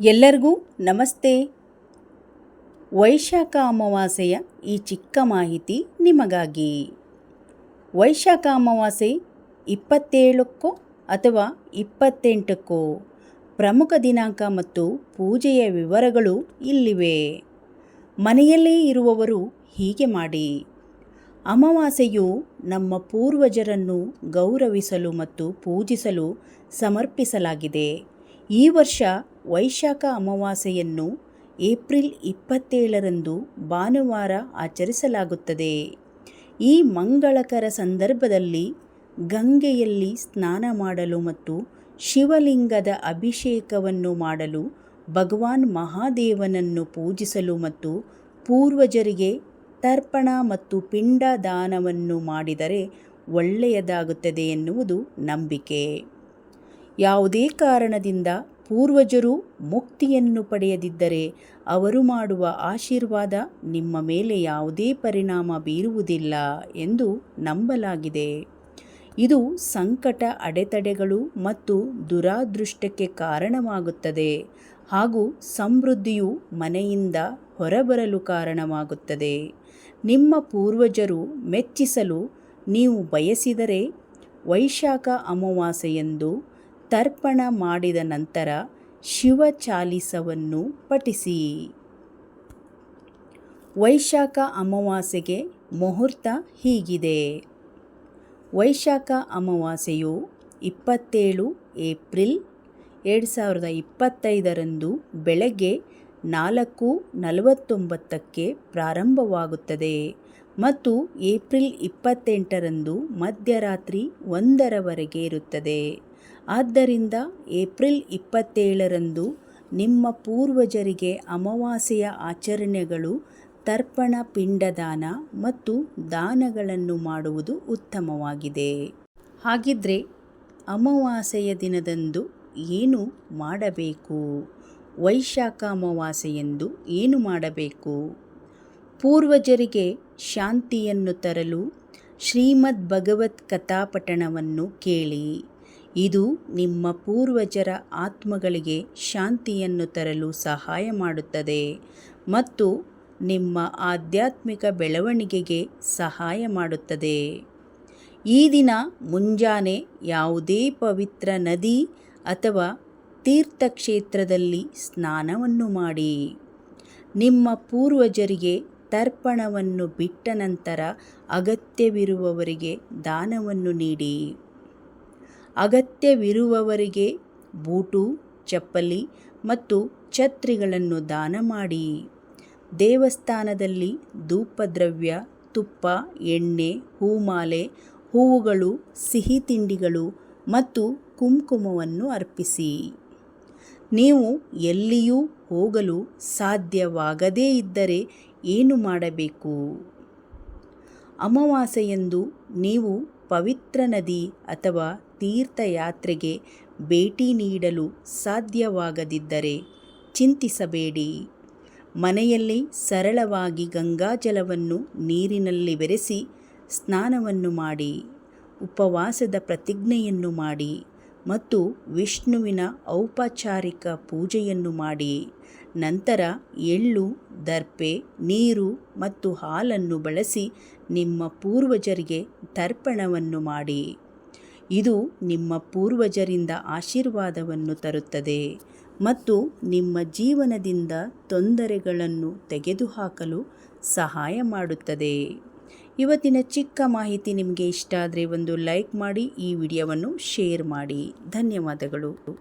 ಎಲ್ಲರಿಗೂ ನಮಸ್ತೆ. ವೈಶಾಖ ಅಮಾವಾಸ್ಯೆಯ ಈ ಚಿಕ್ಕ ಮಾಹಿತಿ ನಿಮಗಾಗಿ. ವೈಶಾಖ ಅಮಾವಾಸ್ಯೆ ಇಪ್ಪತ್ತೇಳಕ್ಕೋ ಅಥವಾ ಇಪ್ಪತ್ತೆಂಟಕ್ಕೋ ಪ್ರಮುಖ ದಿನಾಂಕ ಮತ್ತು ಪೂಜೆಯ ವಿವರಗಳು ಇಲ್ಲಿವೆ. ಮನೆಯಲ್ಲೇ ಇರುವವರು ಹೀಗೆ ಮಾಡಿ. ಅಮಾವಾಸ್ಯೆಯು ನಮ್ಮ ಪೂರ್ವಜರನ್ನು ಗೌರವಿಸಲು ಮತ್ತು ಪೂಜಿಸಲು ಸಮರ್ಪಿಸಲಾಗಿದೆ. ಈ ವರ್ಷ ವೈಶಾಖ ಅಮಾವಾಸ್ಯೆಯನ್ನು ಏಪ್ರಿಲ್ ಇಪ್ಪತ್ತೇಳರಂದು ಭಾನುವಾರ ಆಚರಿಸಲಾಗುತ್ತದೆ. ಈ ಮಂಗಳಕರ ಸಂದರ್ಭದಲ್ಲಿ ಗಂಗೆಯಲ್ಲಿ ಸ್ನಾನ ಮಾಡಲು ಮತ್ತು ಶಿವಲಿಂಗದ ಅಭಿಷೇಕವನ್ನು ಮಾಡಲು ಭಗವಾನ್ ಮಹಾದೇವನನ್ನು ಪೂಜಿಸಲು ಮತ್ತು ಪೂರ್ವಜರಿಗೆ ತರ್ಪಣ ಮತ್ತು ಪಿಂಡ ದಾನವನ್ನು ಮಾಡಿದರೆ ಒಳ್ಳೆಯದಾಗುತ್ತದೆ ಎನ್ನುವುದು ನಂಬಿಕೆ. ಯಾವುದೇ ಕಾರಣದಿಂದ ಪೂರ್ವಜರು ಮುಕ್ತಿಯನ್ನು ಪಡೆಯದಿದ್ದರೆ ಅವರು ಮಾಡುವ ಆಶೀರ್ವಾದ ನಿಮ್ಮ ಮೇಲೆ ಯಾವುದೇ ಪರಿಣಾಮ ಬೀರುವುದಿಲ್ಲ ಎಂದು ನಂಬಲಾಗಿದೆ. ಇದು ಸಂಕಟ ಅಡೆತಡೆಗಳು ಮತ್ತು ದುರಾದೃಷ್ಟಕ್ಕೆ ಕಾರಣವಾಗುತ್ತದೆ ಹಾಗೂ ಸಮೃದ್ಧಿಯು ಮನೆಯಿಂದ ಹೊರಬರಲು ಕಾರಣವಾಗುತ್ತದೆ. ನಿಮ್ಮ ಪೂರ್ವಜರು ಮೆಚ್ಚಿಸಲು ನೀವು ಬಯಸಿದರೆ ವೈಶಾಖ ಅಮಾವಾಸ್ಯೆಯಂದು ತರ್ಪಣ ಮಾಡಿದ ನಂತರ ಶಿವ ಚಾಲಿಸವನ್ನು ಪಠಿಸಿ. ವೈಶಾಖ ಅಮಾವಾಸ್ಯೆಗೆ ಮುಹೂರ್ತ ಹೀಗಿದೆ. ವೈಶಾಖ ಅಮಾವಾಸ್ಯೆಯು ಇಪ್ಪತ್ತೇಳು ಏಪ್ರಿಲ್ ಎರಡು ಸಾವಿರದ ಇಪ್ಪತ್ತೈದರಂದು ಬೆಳಗ್ಗೆ ನಾಲ್ಕು ನಲವತ್ತೊಂಬತ್ತಕ್ಕೆ ಪ್ರಾರಂಭವಾಗುತ್ತದೆ ಮತ್ತು ಏಪ್ರಿಲ್ ಇಪ್ಪತ್ತೆಂಟರಂದು ಮಧ್ಯರಾತ್ರಿ ಒಂದರವರೆಗೆ ಇರುತ್ತದೆ. ಆದ್ದರಿಂದ ಏಪ್ರಿಲ್ ಇಪ್ಪತ್ತೇಳರಂದು ನಿಮ್ಮ ಪೂರ್ವಜರಿಗೆ ಅಮಾವಾಸ್ಯೆಯ ಆಚರಣೆಗಳು, ತರ್ಪಣ, ಪಿಂಡದಾನ ಮತ್ತು ದಾನಗಳನ್ನು ಮಾಡುವುದು ಉತ್ತಮವಾಗಿದೆ. ಹಾಗಿದ್ರೆ ಅಮಾವಾಸ್ಯೆಯ ದಿನದಂದು ಏನು ಮಾಡಬೇಕು? ವೈಶಾಖ ಅಮಾವಾಸ್ಯೆಯೆಂದು ಏನು ಮಾಡಬೇಕು? ಪೂರ್ವಜರಿಗೆ ಶಾಂತಿಯನ್ನು ತರಲು ಶ್ರೀಮದ್ ಭಗವತ್ ಕಥಾಪಠಣವನ್ನು ಕೇಳಿ. ಇದು ನಿಮ್ಮ ಪೂರ್ವಜರ ಆತ್ಮಗಳಿಗೆ ಶಾಂತಿಯನ್ನು ತರಲು ಸಹಾಯ ಮಾಡುತ್ತದೆ ಮತ್ತು ನಿಮ್ಮ ಆಧ್ಯಾತ್ಮಿಕ ಬೆಳವಣಿಗೆಗೆ ಸಹಾಯ ಮಾಡುತ್ತದೆ. ಈ ದಿನ ಮುಂಜಾನೆ ಯಾವುದೇ ಪವಿತ್ರ ನದಿ ಅಥವಾ ತೀರ್ಥಕ್ಷೇತ್ರದಲ್ಲಿ ಸ್ನಾನವನ್ನು ಮಾಡಿ. ನಿಮ್ಮ ಪೂರ್ವಜರಿಗೆ ತರ್ಪಣವನ್ನು ಬಿಟ್ಟ ನಂತರ ಅಗತ್ಯವಿರುವವರಿಗೆ ದಾನವನ್ನು ನೀಡಿ. ಅಗತ್ಯವಿರುವವರಿಗೆ ಬೂಟು, ಚಪ್ಪಲಿ ಮತ್ತು ಛತ್ರಿಗಳನ್ನು ದಾನ ಮಾಡಿ. ದೇವಸ್ಥಾನದಲ್ಲಿ ಧೂಪದ್ರವ್ಯ, ತುಪ್ಪ, ಎಣ್ಣೆ, ಹೂಮಾಲೆ, ಹೂವುಗಳು, ಸಿಹಿ ತಿಂಡಿಗಳು ಮತ್ತು ಕುಂಕುಮವನ್ನು ಅರ್ಪಿಸಿ. ನೀವು ಎಲ್ಲಿಯೂ ಹೋಗಲು ಸಾಧ್ಯವಾಗದೇ ಇದ್ದರೆ ಏನು ಮಾಡಬೇಕು? ಅಮಾವಾಸ್ಯೆಯಂದು ನೀವು ಪವಿತ್ರ ನದಿ ಅಥವಾ ತೀರ್ಥಯಾತ್ರೆಗೆ ಭೇಟಿ ನೀಡಲು ಸಾಧ್ಯವಾಗದಿದ್ದರೆ ಚಿಂತಿಸಬೇಡಿ. ಮನೆಯಲ್ಲಿ ಸರಳವಾಗಿ ಗಂಗಾಜಲವನ್ನು ನೀರಿನಲ್ಲಿ ಬೆರೆಸಿ ಸ್ನಾನವನ್ನು ಮಾಡಿ, ಉಪವಾಸದ ಪ್ರತಿಜ್ಞೆಯನ್ನು ಮಾಡಿ ಮತ್ತು ವಿಷ್ಣುವಿನ ಔಪಚಾರಿಕ ಪೂಜೆಯನ್ನು ಮಾಡಿ. ನಂತರ ಎಳ್ಳು, ದರ್ಪೆ, ನೀರು ಮತ್ತು ಹಾಲನ್ನು ಬಳಸಿ ನಿಮ್ಮ ಪೂರ್ವಜರಿಗೆ ತರ್ಪಣವನ್ನು ಮಾಡಿ. ಇದು ನಿಮ್ಮ ಪೂರ್ವಜರಿಂದ ಆಶೀರ್ವಾದವನ್ನು ತರುತ್ತದೆ ಮತ್ತು ನಿಮ್ಮ ಜೀವನದಿಂದ ತೊಂದರೆಗಳನ್ನು ತೆಗೆದುಹಾಕಲು ಸಹಾಯ ಮಾಡುತ್ತದೆ. ಇವತ್ತಿನ ಚಿಕ್ಕ ಮಾಹಿತಿ ನಿಮಗೆ ಇಷ್ಟ ಆದರೆ ಒಂದು ಲೈಕ್ ಮಾಡಿ, ಈ ವಿಡಿಯೋವನ್ನು ಶೇರ್ ಮಾಡಿ. ಧನ್ಯವಾದಗಳು.